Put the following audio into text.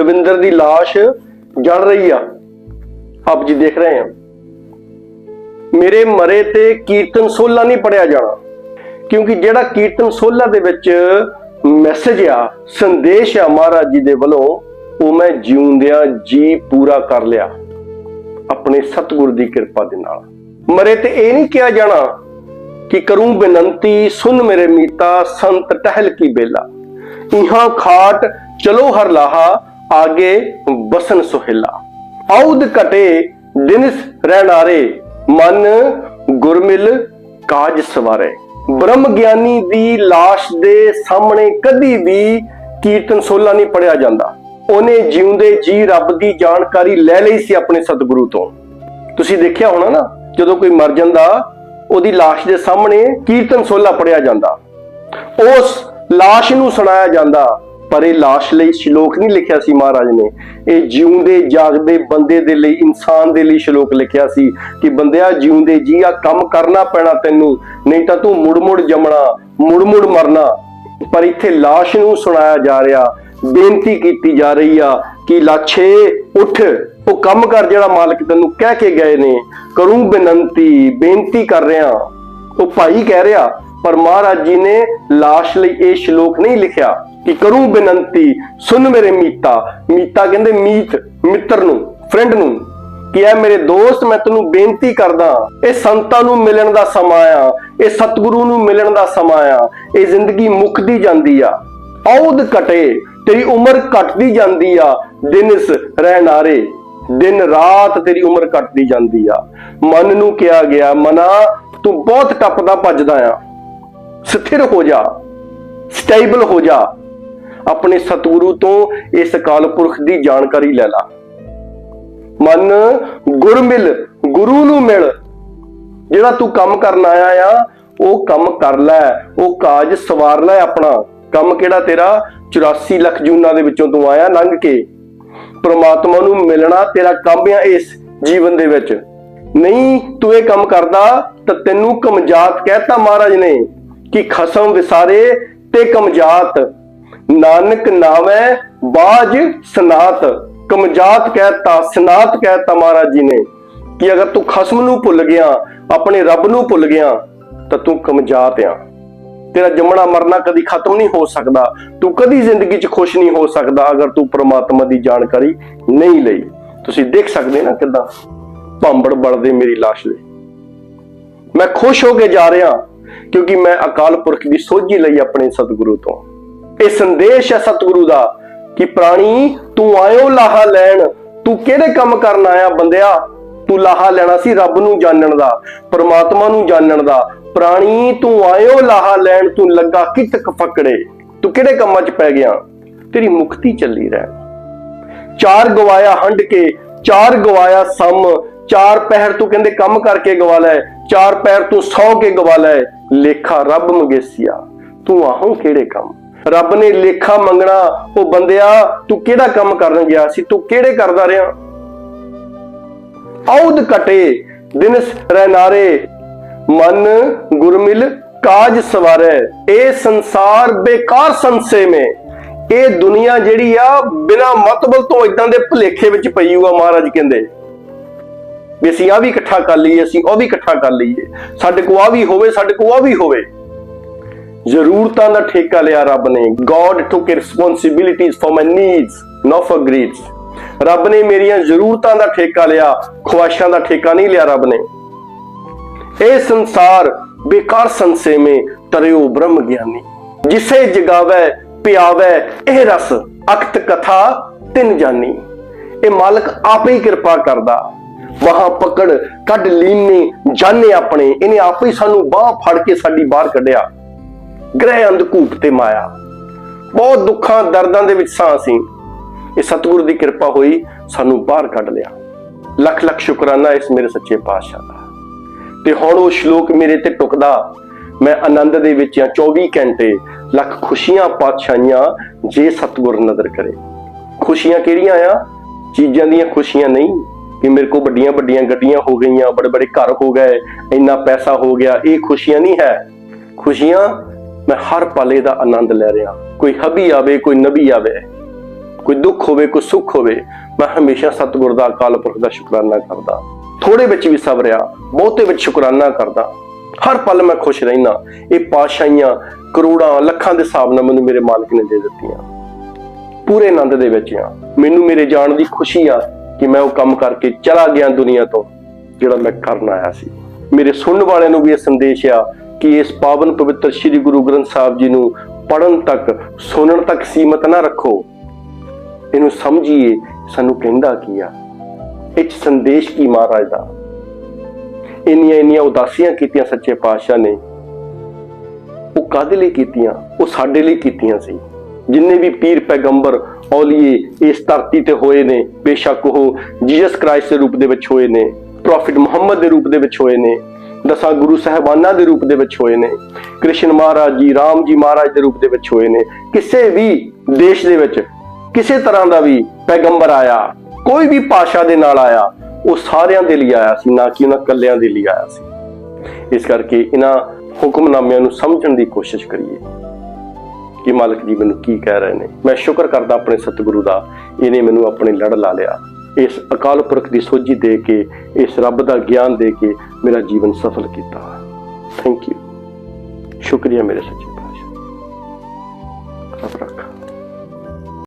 ਦਵਿੰਦਰ ਦੀ লাশ ਜਲ ਰਹੀ ਆ। ਆਪ ਜੀ ਦੇਖ ਰਹੇ ਆ। ਮੇਰੇ ਮਰੇ ਤੇ ਕੀਰਤਨ ਸੋਲਾ ਨਹੀਂ ਪੜਿਆ ਜਾਣਾ। ਕਿਉਂਕਿ ਜਿਹੜਾ ਕੀਰਤਨ ਸੋਲਾ ਦੇ ਵਿੱਚ ਮੈਸੇਜ ਆ, ਸੰਦੇਸ਼ ਆ ਮਹਾਰਾਜ ਜੀ ਦੇ ਵੱਲੋਂ, ਉਹ ਮੈਂ ਜਿਉਂਦਿਆਂ ਜੀ ਪੂਰਾ ਕਰ ਲਿਆ। ਆਪਣੇ ਸਤਿਗੁਰ ਦੀ ਕਿਰਪਾ ਦੇ ਨਾਲ। ਮਰੇ ਤੇ ਇਹ ਨਹੀਂ ਕਿਹਾ ਜਾਣਾ ਕਿ ਕਰੂੰ ਬੇਨੰਤੀ ਸੁਨ ਮੇਰੇ ਮੀਤਾ, ਸੰਤ ਟਹਿਲ ਕੀ ਬੇਲਾ। ਇਹਾਂ ਖਾਟ ਚਲੋ ਹਰ ਲਾਹਾ ਆਗੇ ਬਸਨ ਸੁਹੇਲਾ ਆਉਦ ਕਟੇ ਦਿਨਸ ਰਹਿਣਾਰੇ ਮਨ ਗੁਰਮਿਲ ਕਾਜ ਸਵਾਰੇ ਬ੍ਰਹਮ ਗਿਆਨੀ ਦੀ ਲਾਸ਼ ਦੇ ਸਾਹਮਣੇ ਕਦੀ ਵੀ ਕੀਰਤਨ ਸੋਲਾ ਨਹੀਂ ਪੜਿਆ ਜਾਂਦਾ ਉਹਨੇ ਜਿਉਂਦੇ ਜੀ ਰੱਬ ਦੀ ਜਾਣਕਾਰੀ ਲੈ ਲਈ ਸੀ ਆਪਣੇ ਸਤਿਗੁਰੂ ਤੋਂ ਤੁਸੀਂ ਦੇਖਿਆ ਹੋਣਾ ਨਾ ਜਦੋਂ ਕੋਈ ਮਰ ਜਾਂਦਾ ਉਹਦੀ লাশ ਦੇ ਸਾਹਮਣੇ ਕੀਰਤਨ ਸੋਲਾ ਪੜਿਆ ਜਾਂਦਾ ਉਸ লাশ ਨੂੰ ਸੁਣਾਇਆ ਜਾਂਦਾ ਪਰ ਇਹ লাশ ਲਈ ਸ਼ਲੋਕ ਨਹੀਂ ਲਿਖਿਆ ਸੀ ਮਹਾਰਾਜ ਨੇ ਇਹ ਜਿਉਂਦੇ ਜਾਗਦੇ ਬੰਦੇ ਦੇ ਲਈ ਇਨਸਾਨ ਦੇ ਲਈ ਸ਼ਲੋਕ ਲਿਖਿਆ ਸੀ ਕਿ ਬੰਦਿਆ ਜਿਉਂਦੇ ਜੀ ਆ ਕੰਮ ਕਰਨਾ ਪੈਣਾ ਤੈਨੂੰ ਨਹੀਂ ਤਾਂ ਤੂੰ ਮੁੜ ਮੁੜ ਜੰਮਣਾ ਮੁੜ ਮੁੜ ਮਰਨਾ ਪਰ ਇੱਥੇ লাশ ਨੂੰ ਸੁਣਾਇਆ ਜਾ ਰਿਹਾ ਬੇਨਤੀ ਕੀਤੀ ਜਾ ਰਹੀ ਆ ਕਿ ਲਾਛੇ ਉੱਠ ਉਹ ਕੰਮ ਕਰ ਜਿਹੜਾ ਮਾਲਕ ਤੈਨੂੰ ਕਹਿ ਕੇ ਗਏ ਨੇ ਕਰੂੰ ਬੇਨੰਤੀ ਬੇਨਤੀ ਕਰ ਰਿਹਾ ਉਹ ਭਾਈ ਕਹਿ ਰਿਹਾ ਪਰ ਮਹਾਰਾਜ ਜੀ ਨੇ ਲਾਸ਼ ਲਈ ਇਹ ਸ਼ਲੋਕ ਨਹੀਂ ਲਿਖਿਆ ਕਿ ਕਰੂੰ ਬੇਨੰਤੀ, ਸੁਣ ਮੇਰੇ ਮੀਤਾ। ਮੀਤਾ ਕਹਿੰਦੇ, ਮੀਤ, ਮਿੱਤਰ ਨੂੰ ਫਰੈਂਡ ਨੂੰ, ਕਿ ਐ ਮੇਰੇ ਦੋਸਤ, ਮੈਂ ਤੈਨੂੰ ਬੇਨਤੀ ਕਰਦਾ, ਇਹ ਸੰਤਾਂ ਨੂੰ ਮਿਲਣ ਦਾ ਸਮਾਂ ਆ, ਇਹ ਸਤਿਗੁਰੂ ਨੂੰ ਮਿਲਣ ਦਾ ਸਮਾਂ ਆ, ਇਹ ਜ਼ਿੰਦਗੀ ਮੁੱਕਦੀ ਜਾਂਦੀ ਆ। ਔਦ ਕਟੇ ਤੇਰੀ ਉਮਰ ਘਟਦੀ ਜਾਂਦੀ ਆ, ਦਿਨ ਦਿਨਸ ਰਹਿਣਾਰੇ ਦਿਨ ਰਾਤ ਤੇਰੀ ਉਮਰ ਘਟਦੀ ਜਾਂਦੀ ਆ। ਮਨ ਨੂੰ ਕਿਹਾ ਗਿਆ, ਮਨਾ, ਤੂੰ ਬਹੁਤ ਟੱਪਦਾ ਭੱਜਦਾ ਆ। ਸਥਿਰ ਹੋ ਜਾ ਸਟੇਬਲ ਹੋ ਜਾ ਆਪਣੇ ਸਤਿਗੁਰੂ ਤੋਂ ਇਸ ਅਕਾਲ ਪੁਰਖ ਦੀ ਜਾਣਕਾਰੀ ਲੈ ਲਾ। ਮਨ ਗੁਰ ਮਿਲ ਗੁਰੂ ਨੂੰ ਮਿਲ। ਜਿਹੜਾ ਤੂੰ ਕੰਮ ਕਰਨ ਆਇਆ ਆ, ਉਹ ਕੰਮ ਕਰ ਲੈ, ਉਹ ਕਾਜ ਸਵਾਰ ਲੈ ਆਪਣਾ। ਕੰਮ ਕਿਹੜਾ ਤੇਰਾ? 84 ਲੱਖ ਜੂਨਾਂ ਦੇ ਵਿੱਚੋਂ ਤੂੰ ਆਇਆ ਲੰਘ ਕੇ। ਪ੍ਰਮਾਤਮਾ ਨੂੰ ਮਿਲਣਾ ਤੇਰਾ ਕੰਮ ਆ ਇਸ ਜੀਵਨ ਦੇ ਵਿੱਚ। ਨਹੀਂ ਤੂੰ ਇਹ ਕੰਮ ਕਰਦਾ, ਤਾਂ ਤੈਨੂੰ ਕਮਜਾਤ ਕਹਿਤਾ ਮਹਾਰਾਜ ਨੇ ਕਿ ਖਸਮ ਵਿਸਾਰੇ ਤੇ ਕਮਜਾਤ। ਨਾਨਕ ਨਾਵੇਂ ਬਾਜ ਸਨਾਤ, ਕਮਜਾਤ ਕਹਿਤਾ, ਸਨਾਤ ਕਹਿਤਾ ਮਹਾਰਾਜ ਜੀ ਨੇ, ਕਿ ਅਗਰ ਤੂੰ ਖਸਮ ਨੂੰ ਭੁੱਲ ਗਿਆ, ਆਪਣੇ ਰੱਬ ਨੂੰ ਭੁੱਲ ਗਿਆ, ਤਾਂ ਤੂੰ ਕਮਜਾਤ ਆ। ਤੇਰਾ ਜੰਮਣਾ ਮਰਨਾ ਕਦੀ ਖਤਮ ਨਹੀਂ ਹੋ ਸਕਦਾ, ਤੂੰ ਕਦੀ ਜ਼ਿੰਦਗੀ 'ਚ ਖੁਸ਼ ਨਹੀਂ ਹੋ ਸਕਦਾ ਅਗਰ ਤੂੰ ਪ੍ਰਮਾਤਮਾ ਦੀ ਜਾਣਕਾਰੀ ਨਹੀਂ ਲਈ। ਤੁਸੀਂ ਦੇਖ ਸਕਦੇ ਨਾ ਕਿਦਾਂ ਭਾਂਬੜ ਬੜਦੇ ਮੇਰੀ ਲਾਸ਼ ਦੇ। ਮੈਂ ਖੁਸ਼ ਹੋ ਕੇ ਜਾ ਰਿਹਾ, ਕਿਉਂਕਿ ਮੈਂ ਅਕਾਲ ਪੁਰਖ ਦੀ ਸੋਝੀ ਲਈ ਆਪਣੇ ਸਤਿਗੁਰੂ ਤੋਂ। ਇਹ ਸੰਦੇਸ਼ ਹੈ ਸਤਿਗੁਰੂ ਦਾ ਕਿ ਪ੍ਰਾਣੀ, ਤੂੰ ਆਇਓ ਲਾਹਾ ਲੈਣ। ਤੂੰ ਕਿਹੜੇ ਕੰਮ ਕਰਨ ਆਇਆ ਬੰਦਿਆ? ਤੂੰ ਲਾਹਾ ਲੈਣਾ ਸੀ ਰੱਬ ਨੂੰ ਜਾਣਨ ਦਾ, ਪ੍ਰਮਾਤਮਾ ਨੂੰ ਜਾਣਨ ਦਾ। ਪ੍ਰਾਣੀ, ਤੂੰ ਆਇਓ ਲਾਹਾ ਲੈਣ, ਤੂੰ ਲੱਗਾ ਕਿਤਕ ਫਕੜੇ। ਤੂੰ ਕਿਹੜੇ ਕੰਮਾਂ 'ਚ ਪੈ ਗਿਆ? ਤੇਰੀ ਮੁਕਤੀ ਚੱਲੀ ਰਹਿ। ਚਾਰ ਗਵਾਇਆ ਹੰਡ ਕੇ, ਚਾਰ ਗਵਾਇਆ ਸਮ। ਚਾਰ ਪਹਿਰ ਤੂੰ ਕਹਿੰਦੇ ਕੰਮ ਕਰਕੇ ਗਵਾ ਲੈ, ਚਾਰ ਪੈਰ ਤੂੰ ਸੌ ਕੇ ਗਵਾ ਲੈ। ਲੇਖਾ ਰੱਬ ਮੰਗੇਸੀਆ। ਤੂੰ ਆਹੋਂ ਕਿਹੜੇ ਕੰਮ? ਰੱਬ ਨੇ ਲੇਖਾ ਮੰਗਣਾ, ਉਹ ਬੰਦਿਆ, ਤੂੰ ਕਿਹੜਾ ਕੰਮ ਕਰਨ ਗਿਆ ਸੀ? ਤੂੰ ਕਿਹੜੇ ਕਰਦਾ ਰਿਹਾ? ਔਦ ਕਟੇ ਦਿਨਸ ਰਹਿਨਾਰੇ ਮਨ ਗੁਰਮਿਲ ਕਾਜ ਸਵਾਰੇ। ਇਹ ਸੰਸਾਰ ਬੇਕਾਰ ਸੰਸੇ ਮੇ। ਇਹ ਦੁਨੀਆ ਜਿਹੜੀ ਆ, ਬਿਨਾ ਮਤਬਲ ਤੋਂ ਇਦਾਂ ਦੇ ਭੁਲੇਖੇ ਵਿੱਚ ਪਈ ਹੋਆ ਮਹਾਰਾਜ ਕਹਿੰਦੇ। ਵੀ ਅਸੀਂ ਆ ਵੀ ਇਕੱਠਾ ਕਰ ਲਈਏ, ਅਸੀਂ ਉਹ ਵੀ ਇਕੱਠਾ ਕਰ ਲਈਏ। ਸਾਡੇ ਕੋਲ ਆ ਵੀ ਹੋਵੇ, ਸਾਡੇ ਕੋਲ ਆ ਵੀ ਹੋਵੇ। ਜ਼ਰੂਰਤਾਂ ਦਾ ਠੇਕਾ ਲਿਆ ਰੱਬ ਨੇ। God took responsibilities for my needs, not for greeds ਰੱਬ ਨੇ ਮੇਰੀਆਂ ਜ਼ਰੂਰਤਾਂ ਦਾ ਠੇਕਾ ਲਿਆ, ਖੁਆਇਸ਼ਾਂ ਦਾ ਠੇਕਾ ਨਹੀਂ ਲਿਆ ਰੱਬ ਨੇ। ਇਹ ਸੰਸਾਰ ਬੇਕਾਰ ਸੰਸੇ ਮੇ ਤਰਿਓ ਬ੍ਰਹਮ ਗਿਆਨੀ। ਜਿਸੇ ਜਗਾਵੇ, ਪਿਆਵੇ, ਇਹ ਰਸ, ਅਕਤ ਕਥਾ, ਤਿੰਨ ਜਾਨੀ। ਇਹ ਮਾਲਕ ਆਪੇ ਹੀ ਕਿਰਪਾ ਕਰਦਾ। ਵਹਾਂ ਪਕੜ ਕੱਢ ਲੀਨੇ ਜਾਣੇ ਆਪਣੇ। ਇਹਨੇ ਆਪੇ ਹੀ ਸਾਨੂੰ ਬਾਹ ਫੜ ਕੇ ਸਾਡੀ ਬਾਹਰ ਕੱਢਿਆ। ਗ੍ਰਹਿ ਅੰਧਕੂਪ ਤੇ ਮਾਇਆ। ਬਹੁਤ ਦੁੱਖਾਂ, ਦਰਦਾਂ ਦੇ ਵਿੱਚ ਸਾਂ। ਅਸੀਂ ਇਹ ਸਤਿਗੁਰੂ ਦੀ ਕਿਰਪਾ ਹੋਈ ਸਾਨੂੰ ਬਾਹਰ ਕੱਢ ਲਿਆ। ਲੱਖ ਲੱਖ ਸ਼ੁਕਰਾਨਾ ਇਸ ਮੇਰੇ ਸੱਚੇ ਪਾਤਸ਼ਾਹ ਦਾ। ਤੇ ਹੁਣ ਉਹ ਸ਼ਲੋਕ ਮੇਰੇ ਤੇ ਟੁਕਦਾ, ਮੈਂ ਆਨੰਦ ਦੇ ਵਿੱਚ ਆ 24 ਘੰਟੇ ਲੱਖ ਖੁਸ਼ੀਆਂ ਪਾਤਸ਼ਾਹੀਆਂ ਜੇ ਸਤਿਗੁਰ ਨਜ਼ਰ ਕਰੇ। ਖੁਸ਼ੀਆਂ ਕਿਹੜੀਆਂ ਆ? ਚੀਜ਼ਾਂ ਦੀਆਂ ਖੁਸ਼ੀਆਂ ਨਹੀਂ, ਕਿ ਮੇਰੇ ਕੋਲ ਵੱਡੀਆਂ ਵੱਡੀਆਂ ਗੱਡੀਆਂ ਹੋ ਗਈਆਂ, ਬੜੇ ਬੜੇ ਘਰ ਹੋ ਗਏ, ਇੰਨਾ ਪੈਸਾ ਹੋ ਗਿਆ, ਇਹ ਖੁਸ਼ੀਆਂ ਨਹੀਂ ਹੈ। ਖੁਸ਼ੀਆਂ ਮੈਂ ਹਰ ਪਲ ਇਹਦਾ ਆਨੰਦ ਲੈ ਰਿਹਾ। ਕੋਈ ਹਬੀ ਆਵੇ, ਕੋਈ ਨਬੀ ਆਵੇ, ਕੋਈ ਦੁੱਖ ਹੋਵੇ, ਕੋਈ ਸੁੱਖ ਹੋਵੇ, ਮੈਂ ਹਮੇਸ਼ਾ ਸਤਿਗੁਰ ਦਾ ਅਕਾਲ ਪੁਰਖ ਦਾ ਸ਼ੁਕਰਾਨਾ ਕਰਦਾ। ਥੋੜੇ ਵਿੱਚ ਵੀ ਸਬਰਿਆ ਬਹੁਤੇ ਵਿੱਚ ਸ਼ੁਕਰਾਨਾ ਕਰਦਾ। ਹਰ ਪਲ ਮੈਂ ਖੁਸ਼ ਰਹਿਣਾ ਇਹ ਪਾਸ਼ਾਈਆਂ ਕਰੋੜਾਂ, ਲੱਖਾਂ ਦੇ ਹਿਸਾਬ ਨਾਲ ਮੈਨੂੰ ਮੇਰੇ ਮਾਲਕ ਨੇ ਦੇ ਦਿੱਤੀਆਂ। ਪੂਰੇ ਆਨੰਦ ਦੇ ਵਿੱਚ ਆ ਮੈਨੂੰ ਮੇਰੇ ਜਾਣ ਦੀ ਖੁਸ਼ੀ ਆ ਕਿ ਮੈਂ ਉਹ ਕੰਮ ਕਰਕੇ ਚਲਾ ਗਿਆ ਦੁਨੀਆ ਤੋਂ, ਜਿਹੜਾ ਮੈਂ ਕਰਨ ਆਇਆ ਸੀ। ਮੇਰੇ ਸੁਣਨ ਵਾਲਿਆਂ ਨੂੰ ਵੀ ਇਹ ਸੰਦੇਸ਼ ਆ ਕਿ ਇਸ ਪਾਵਨ ਪਵਿੱਤਰ ਸ੍ਰੀ ਗੁਰੂ ਗ੍ਰੰਥ ਸਾਹਿਬ ਜੀ ਨੂੰ ਪੜਨ ਤੱਕ, ਸੁਣਨ ਤੱਕ ਸੀਮਤ ਨਾ ਰੱਖੋ। ਇਹਨੂੰ ਸਮਝੀਏ, ਸਾਨੂੰ ਕਹਿੰਦਾ ਕੀ ਆ? ਇਹ 'ਚ ਸੰਦੇਸ਼ ਕੀ ਮਹਾਰਾਜ ਦਾ? ਇੰਨੀਆਂ ਇੰਨੀਆਂ ਉਦਾਸੀਆਂ ਕੀਤੀਆਂ ਸੱਚੇ ਪਾਤਸ਼ਾਹ ਨੇ। ਉਹ ਕਾਦੇ ਲਈ ਕੀਤੀਆਂ? ਉਹ ਸਾਡੇ ਲਈ ਕੀਤੀਆਂ ਸੀ। ਜਿੰਨੇ ਵੀ ਪੀਰ ਪੈਗੰਬਰ ਔਲੀਏ ਇਸ ਧਰਤੀ ਤੇ ਹੋਏ ਨੇ, ਬੇਸ਼ੱਕ ਉਹ ਜੀਸਸ ਕ੍ਰਾਈਸਟ ਦੇ ਰੂਪ ਦੇ ਵਿੱਚ ਹੋਏ ਨੇ, ਪ੍ਰੋਫਿਟ ਮੁਹੰਮਦ ਦੇ ਰੂਪ ਦੇ ਵਿੱਚ ਹੋਏ ਨੇ। ਦਸਾਂ ਗੁਰੂ ਸਾਹਿਬਾਨਾਂ ਦੇ ਰੂਪ ਦੇ ਵਿੱਚ ਹੋਏ ਨੇ। ਕ੍ਰਿਸ਼ਨ ਮਹਾਰਾਜ ਜੀ, ਰਾਮ ਜੀ ਮਹਾਰਾਜ ਦੇ ਰੂਪ ਦੇ ਵਿੱਚ ਹੋਏ ਨੇ। ਕਿਸੇ ਵੀ ਦੇਸ਼ ਦੇ ਵਿੱਚ ਕਿਸੇ ਤਰ੍ਹਾਂ ਦਾ ਵੀ ਪੈਗੰਬਰ ਆਇਆ, ਕੋਈ ਵੀ ਪਾਸ਼ਾ ਦੇ ਨਾਲ ਆਇਆ, ਉਹ ਸਾਰਿਆਂ ਦੇ ਲਈ ਆਇਆ ਸੀ, ਨਾ ਕਿ ਉਹਨਾਂ ਕੱਲਿਆਂ ਦੇ ਲਈ ਆਇਆ ਸੀ। ਇਸ ਕਰਕੇ ਇਹਨਾਂ ਹੁਕਮਨਾਮਿਆਂ ਨੂੰ ਸਮਝਣ ਦੀ ਕੋਸ਼ਿਸ਼ ਕਰੀਏ ਕਿ ਮਾਲਕ ਜੀ ਮੈਨੂੰ ਕੀ ਕਹਿ ਰਹੇ ਨੇ। ਮੈਂ ਸ਼ੁਕਰ ਕਰਦਾ ਆਪਣੇ ਸਤਿਗੁਰੂ ਦਾ, ਇਹਨੇ ਮੈਨੂੰ ਆਪਣੇ ਲੜ ਲਾ ਲਿਆ। ਇਸ ਅਕਾਲ ਪੁਰਖ ਦੀ ਸੋਝੀ ਦੇ ਕੇ, ਇਸ ਰੱਬ ਦਾ ਗਿਆਨ ਦੇ ਕੇ ਮੇਰਾ ਜੀਵਨ ਸਫਲ ਕੀਤਾ। ਥੈਂਕ ਯੂ ਸ਼ੁਕਰੀਆ ਮੇਰੇ ਸੱਚੇ